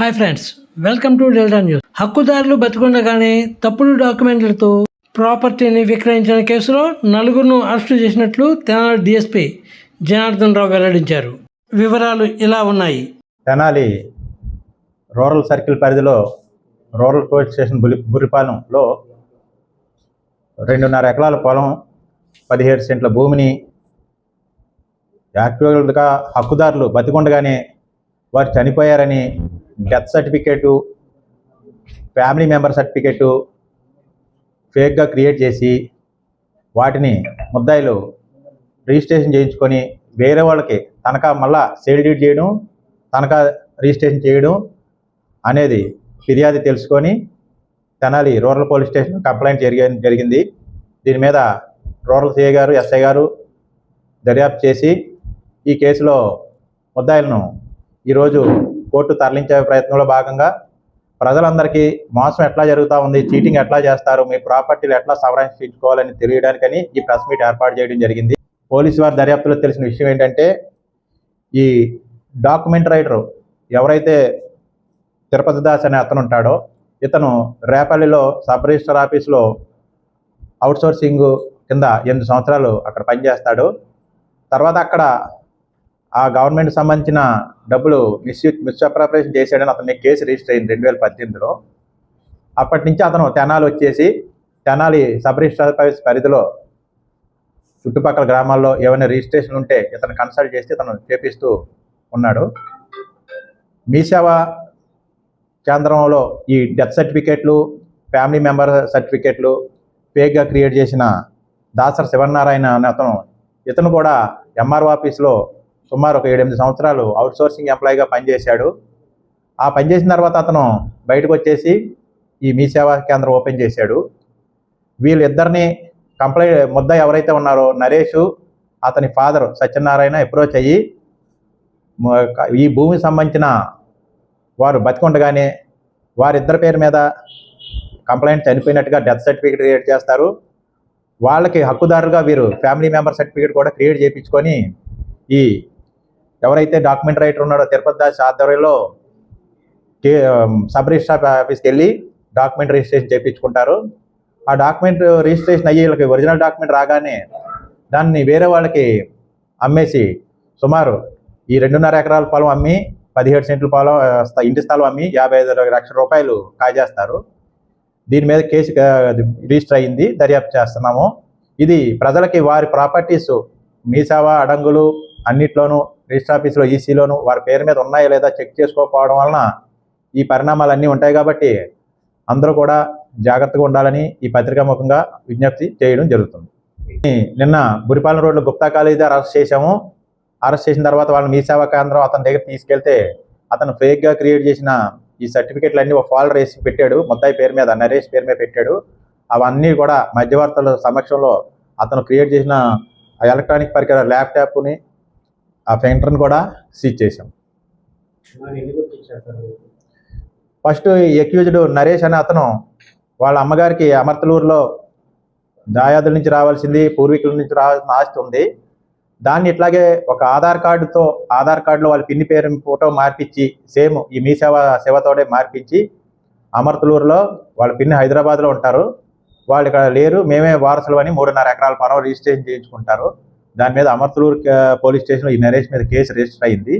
Hi friends welcome to Delta News. హక్కుదారులు బతికుండగానే తప్పుడు డాక్యుమెంట్లతో ప్రాపర్టీని విక్రయించిన కేసులో నలుగురును అరెస్టు చేసినట్లు తెనాలి డిఎస్పీ జనార్దన్ రావు వెల్లడించారు. వివరాలు ఇలా ఉన్నాయి. తెనాలి రూరల్ సర్కిల్ పరిధిలో రూరల్ పోలీస్ స్టేషన్ బులి బురిపాలెంలో రెండున్నర ఎకరాల పొలం పదిహేడు సెంట్ల భూమిని యాక్చువల్గా హక్కుదారులు బతికుండగానే వారు చనిపోయారని death certificate family member certificate ఫేక్గా create చేసి వాటిని ముద్దాయిలు రిజిస్ట్రేషన్ చేయించుకొని వేరే వాళ్ళకి తనఖా మళ్ళా సేల్ డీడ్ చేయడం తనఖా రిజిస్ట్రేషన్ చేయడం అనేది ఫిర్యాదు తెలుసుకొని Tenali rural police station complaint జరిగి జరిగింది. దీని మీద రూరల్ సిఐ గారు ఎస్ఐ గారు దర్యాప్తు చేసి ఈ కేసులో ముద్దాయిలను ఈరోజు కోర్టు తరలించే ప్రయత్నంలో భాగంగా ప్రజలందరికీ మోసం ఎట్లా జరుగుతూ ఉంది చీటింగ్ ఎట్లా చేస్తారు మీ ప్రాపర్టీలు ఎట్లా సంరక్షించుకోవాలని తెలియడానికని ఈ ప్రెస్ మీట్ ఏర్పాటు చేయడం జరిగింది. పోలీసు వారి దర్యాప్తులో తెలిసిన విషయం ఏంటంటే ఈ డాక్యుమెంట్ రైటర్ ఎవరైతే తిరుపతి దాస్ అనే అతను ఉంటాడో ఇతను రేపల్లిలో సబ్ రిజిస్టర్ ఆఫీస్లో అవుట్సోర్సింగ్ కింద ఎనిమిది సంవత్సరాలు అక్కడ పనిచేస్తాడు. తర్వాత అక్కడ ఆ గవర్నమెంట్ సంబంధించిన డబ్బులు మిస్ మిస్అప్రాపరేషన్ చేశాడని అతని కేసు రిజిస్టర్ అయింది రెండు వేల పద్దెనిమిదిలో. అప్పటి నుంచి అతను తెనాలి వచ్చేసి తెనాలి సబ్ రిజిస్టర్ ఆఫీస్ పరిధిలో చుట్టుపక్కల గ్రామాల్లో ఏమైనా రిజిస్ట్రేషన్ ఉంటే ఇతను కన్సల్ట్ చేసి ఇతను చేపిస్తూ ఉన్నాడు. మీ సేవ కేంద్రంలో ఈ డెత్ సర్టిఫికేట్లు ఫ్యామిలీ మెంబర్ సర్టిఫికేట్లు ఫేక్గా క్రియేట్ చేసిన దాసర్ శివనారాయణ అనే అతను ఇతను కూడా ఎంఆర్ఓ ఆఫీస్లో సుమారు ఒక ఏడెనిమిది సంవత్సరాలు అవుట్సోర్సింగ్ ఎంప్లాయీగా పనిచేశాడు. ఆ పనిచేసిన తర్వాత అతను బయటకు వచ్చేసి ఈ మీ సేవా కేంద్రం ఓపెన్ చేశాడు. వీళ్ళిద్దరిని కంప్లైంట్ ముద్ద ఎవరైతే ఉన్నారో నరేష్ అతని ఫాదర్ సత్యనారాయణ అప్రోచ్ అయ్యి ఈ భూమికి సంబంధించిన వారు బతికుండగానే వారిద్దరి పేరు మీద కంప్లైంట్ చనిపోయినట్టుగా డెత్ సర్టిఫికేట్ క్రియేట్ చేస్తారు. వాళ్ళకి హక్కుదారులుగా వీరు ఫ్యామిలీ మెంబర్ సర్టిఫికేట్ కూడా క్రియేట్ చేయించుకొని ఈ ఎవరైతే డాక్యుమెంట్ రైటర్ ఉన్నాడో తిరుపతి దాస్ ఆధ్వర్యంలో సబ్ రిజిస్టర్ ఆఫీస్కి వెళ్ళి డాక్యుమెంట్ రిజిస్ట్రేషన్ చేయించుకుంటారు ఆ డాక్యుమెంట్ రిజిస్ట్రేషన్ అయ్యి వాళ్ళకి ఒరిజినల్ డాక్యుమెంట్ రాగానే దాన్ని వేరే వాళ్ళకి అమ్మేసి సుమారు ఈ రెండున్నర ఎకరాల పొలం అమ్మి పదిహేడు సెంట్ల పొలం ఇంటి స్థలం అమ్మి యాభై ఐదు లక్షల రూపాయలు కాజేస్తారు. దీని మీద కేసు రిజిస్టర్ అయింది దర్యాప్తు చేస్తున్నాము. ఇది ప్రజలకి వారి ప్రాపర్టీస్ మీ సేవ అడంగులు అన్నిట్లోనూ రిజిస్టర్ ఆఫీస్లో ఈసీలోను వారి పేరు మీద ఉన్నాయో లేదా చెక్ చేసుకోకపోవడం వలన ఈ పరిణామాలన్నీ ఉంటాయి కాబట్టి అందరూ కూడా జాగ్రత్తగా ఉండాలని ఈ పత్రికాముఖంగా విజ్ఞప్తి చేయడం జరుగుతుంది. నిన్న బురిపాలెం రోడ్లో గుప్తా కాలేజీ అరెస్ట్ చేశాము. అరెస్ట్ చేసిన తర్వాత వాళ్ళని మీ సేవా కేంద్రం అతని దగ్గర తీసుకెళ్తే అతను ఫేక్గా క్రియేట్ చేసిన ఈ సర్టిఫికెట్లు అన్నీ ఒక ఫాల్డర్ వేసి పెట్టాడు. ముద్దాయి పేరు మీద నరేష్ పేరు మీద పెట్టాడు. అవన్నీ కూడా మధ్యవర్తుల సమక్షంలో అతను క్రియేట్ చేసిన ఎలక్ట్రానిక్ పరికర ల్యాప్టాప్ని ఆ ప్రింటర్ని కూడా సీజ్ చేశాం. ఫస్ట్ ఎక్యూజ్డ్ నరేష్ అనే అతను వాళ్ళ అమ్మగారికి అమర్తలూరులో దాయాదుల నుంచి రావాల్సింది పూర్వీకుల నుంచి రావాల్సిన ఆస్తి ఉంది. దాన్ని ఇట్లాగే ఒక ఆధార్ కార్డుతో ఆధార్ కార్డులో వాళ్ళ పిన్ని పేరు ఫోటో మార్పించి సేమ్ ఈ మీ సేవ సేవతోనే మార్పించి అమర్తలూరులో వాళ్ళ పిన్ని హైదరాబాద్లో ఉంటారు. వాళ్ళు ఇక్కడ లేరు మేమే వారసులు అని మూడున్నర ఎకరాల పొలం రిజిస్ట్రేషన్ చేయించుకుంటారు. దాని మీద అమర్తలూరు పోలీస్ స్టేషన్లో ఈ నరేష్ మీద కేసు రిజిస్టర్ అయింది.